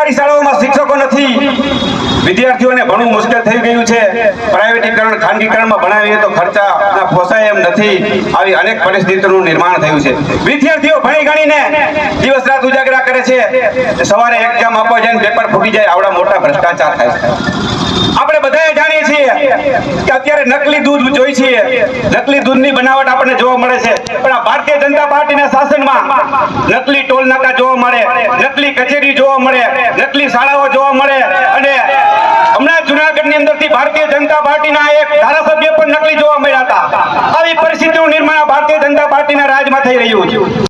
સરકારી શાળાઓમાં શિક્ષકો નથી. વિદ્યાર્થીઓને ઘણું મુશ્કેલ થઈ ગયું છે. પ્રાઇવેટીકરણ, ખાનગીકરણમાં ભણાવીએ તો ખર્ચા પોસાય એમ નથી. આવી અનેક પરિસ્થિતિનું નિર્માણ થયું છે. વિદ્યાર્થીઓ ભણી ગણીને દિવસ રાત ઉજાગરા કરે છે. સવારે એક્ઝામ આપવા જાય પેપર ફૂટી જાય, આવડા મોટા ભ્રષ્ટાચાર થાય છે. કે અત્યારે નકલી દૂધ જોઈ છીએ. નકલી દૂધની બનાવટ આપણને જોવા મળે છે. પણ આ ભારતીય જનતા પાર્ટીના શાસનમાં નકલી ટોલ નાકા જોવા મળે, નકલી કચેરી જોવા મળે, નકલી શાળાઓ જોવા મળે અને હમણાં જુનાગઢની અંદરથી ભારતીય જનતા પાર્ટીના એક ધારાસભ્ય પણ નકલી જોવા મળ્યા હતા. આવી પરિસ્થિતિનું નિર્માણ ભારતીય જનતા પાર્ટીના રાજમાં થઈ રહ્યું છે.